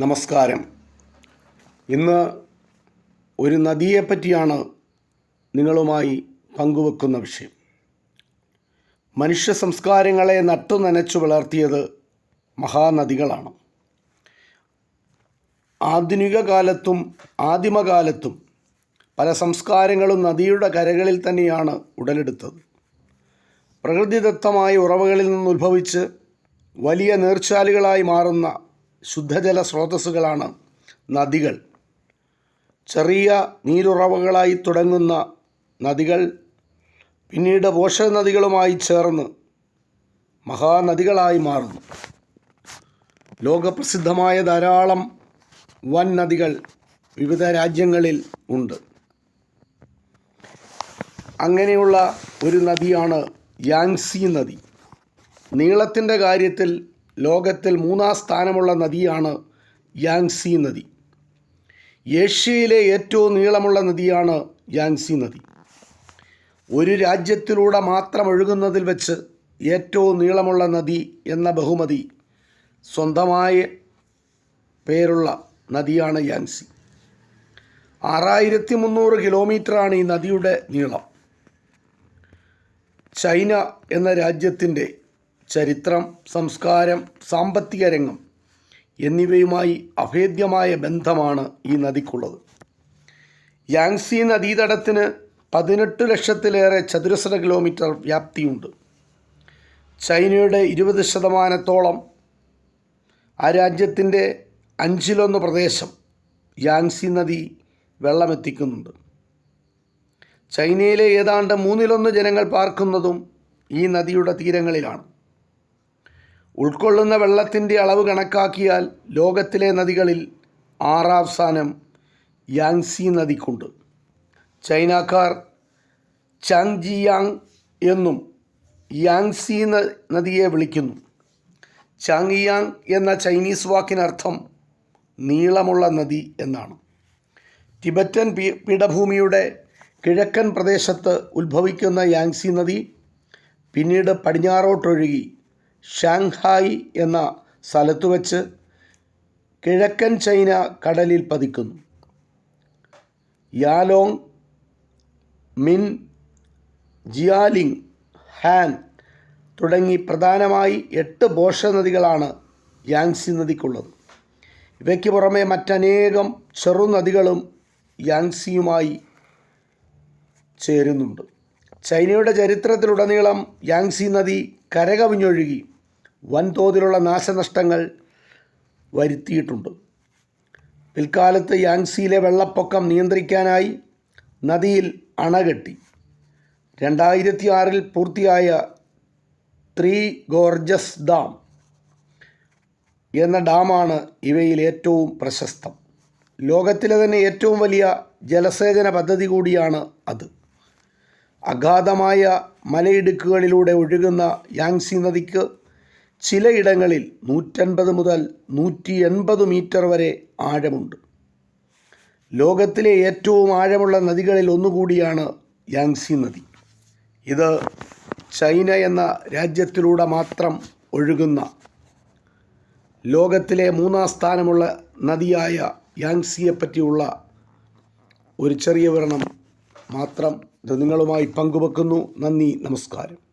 നമസ്കാരം. ഇന്ന് ഒരു നദിയെപ്പറ്റിയാണ് നിങ്ങളുമായി പങ്കുവെക്കുന്ന വിഷയം. മനുഷ്യ സംസ്കാരങ്ങളെ നട്ടു നനച്ചു വളർത്തിയത് മഹാനദികളാണ്. ആധുനിക കാലത്തും ആദിമകാലത്തും പല സംസ്കാരങ്ങളും നദിയുടെ കരകളിൽ തന്നെയാണ് ഉടലെടുത്തത്. പ്രകൃതിദത്തമായ ഉറവകളിൽ നിന്ന് ഉത്ഭവിച്ച് വലിയ നീർച്ചാലുകളായി മാറുന്ന ശുദ്ധജല സ്രോതസ്സുകളാണ് നദികൾ. ചെറിയ നീരുറവകളായി തുടങ്ങുന്ന നദികൾ പിന്നീട് പോഷക നദികളുമായി ചേർന്ന് മഹാനദികളായി മാറുന്നു. ലോകപ്രസിദ്ധമായ ധാരാളം വൻ നദികൾ വിവിധ രാജ്യങ്ങളിൽ ഉണ്ട്. അങ്ങനെയുള്ള ഒരു നദിയാണ് യാങ്സി നദി. നീളത്തിന്റെ കാര്യത്തിൽ ലോകത്തിൽ മൂന്നാം സ്ഥാനമുള്ള നദിയാണ് യാങ്സി നദി. ഏഷ്യയിലെ ഏറ്റവും നീളമുള്ള നദിയാണ് യാങ്സി നദി. ഒരു രാജ്യത്തിലൂടെ മാത്രം ഒഴുകുന്നതിൽ വെച്ച് ഏറ്റവും നീളമുള്ള നദി എന്ന ബഹുമതി സ്വന്തമായ പേരുള്ള നദിയാണ് യാങ്സി. ആറായിരത്തി മുന്നൂറ് കിലോമീറ്ററാണ് ഈ നദിയുടെ നീളം. ചൈന എന്ന രാജ്യത്തിന്റെ ചരിത്രം സംസ്കാരം സാമ്പത്തിക രംഗം എന്നിവയുമായി അഭേദ്യമായ ബന്ധമാണ് ഈ നദിക്കുള്ളത്. യാങ്സി നദീതടത്തിന് പതിനെട്ട് ലക്ഷത്തിലേറെ ചതുരശ്ര കിലോമീറ്റർ വ്യാപ്തിയുണ്ട്. ചൈനയുടെ ഇരുപത് ശതമാനത്തോളം ആ രാജ്യത്തിന്റെ അഞ്ചിലൊന്ന് പ്രദേശം യാങ്സി നദി വെള്ളമെത്തിക്കുന്നുണ്ട്. ചൈനയിലെ ഏതാണ്ട് മൂന്നിലൊന്ന് ജനങ്ങൾ പാർക്കുന്നതും ഈ നദിയുടെ തീരങ്ങളിലാണ്. ഉൾക്കൊള്ളുന്ന വെള്ളത്തിന്റെ അളവ് കണക്കാക്കിയാൽ ലോകത്തിലെ നദികളിൽ ആറാം സ്ഥാനം യാങ്സി നദിക്കുണ്ട്. ചൈനക്കാർ ചാങ്ജിയാങ് എന്നും യാങ്സി നദിയെ വിളിക്കുന്നു. ചാങ്ങിയാങ് എന്ന ചൈനീസ് വാക്കിനർത്ഥം നീളമുള്ള നദി എന്നാണ്. ടിബറ്റൻ പീഠഭൂമിയുടെ കിഴക്കൻ പ്രദേശത്ത് ഉത്ഭവിക്കുന്ന യാങ്സി നദി പിന്നീട് പടിഞ്ഞാറോട്ടൊഴുകി ഷാങ്ഹായ് എന്ന സ്ഥലത്തു വച്ച് കിഴക്കൻ ചൈന കടലിൽ പതിക്കുന്നു. യാലോങ് മിൻ ജിയാലിങ് ഹാൻ തുടങ്ങി പ്രധാനമായി എട്ട് ബോഷ നദികളാണ് യാങ്സി നദിക്കുള്ളത്. ഇവയ്ക്ക് പുറമെ മറ്റനേകം ചെറുനദികളും യാങ്സിയുമായി ചേരുന്നുണ്ട്. ചൈനയുടെ ചരിത്രത്തിലുടനീളം യാങ്സി നദി കരകവിഞ്ഞൊഴുകി. വൻതോതിലുള്ള നാശനഷ്ടങ്ങൾ വരുത്തിയിട്ടുണ്ട്. പിൽക്കാലത്ത് യാങ്സിയിലെ വെള്ളപ്പൊക്കം നിയന്ത്രിക്കാനായി നദിയിൽ അണകെട്ടി. രണ്ടായിരത്തി ആറിൽ പൂർത്തിയായ ത്രീ ഗോർജസ് ഡാം എന്ന ഡാമാണ് ഇവയിൽ ഏറ്റവും പ്രശസ്തം. ലോകത്തിലെ തന്നെ ഏറ്റവും വലിയ ജലസേചന പദ്ധതി കൂടിയാണ് അത്. അഗാധമായ മലയിടുക്കുകളിലൂടെ ഒഴുകുന്ന യാങ്സി നദിക്ക് ചിലയിടങ്ങളിൽ നൂറ്റൻപത് മുതൽ നൂറ്റി എൺപത് മീറ്റർ വരെ ആഴമുണ്ട്. ലോകത്തിലെ ഏറ്റവും ആഴമുള്ള നദികളിൽ ഒന്നുകൂടിയാണ് യാങ്സി നദി. ഇത് ചൈന എന്ന രാജ്യത്തിലൂടെ മാത്രം ഒഴുകുന്ന ലോകത്തിലെ മൂന്നാം സ്ഥാനമുള്ള നദിയായ യാങ്സിയെ പറ്റിയുള്ള ഒരു ചെറിയ വിവരണം മാത്രം നിങ്ങളുമായി പങ്കുവെക്കുന്നു. നന്ദി നമസ്കാരം.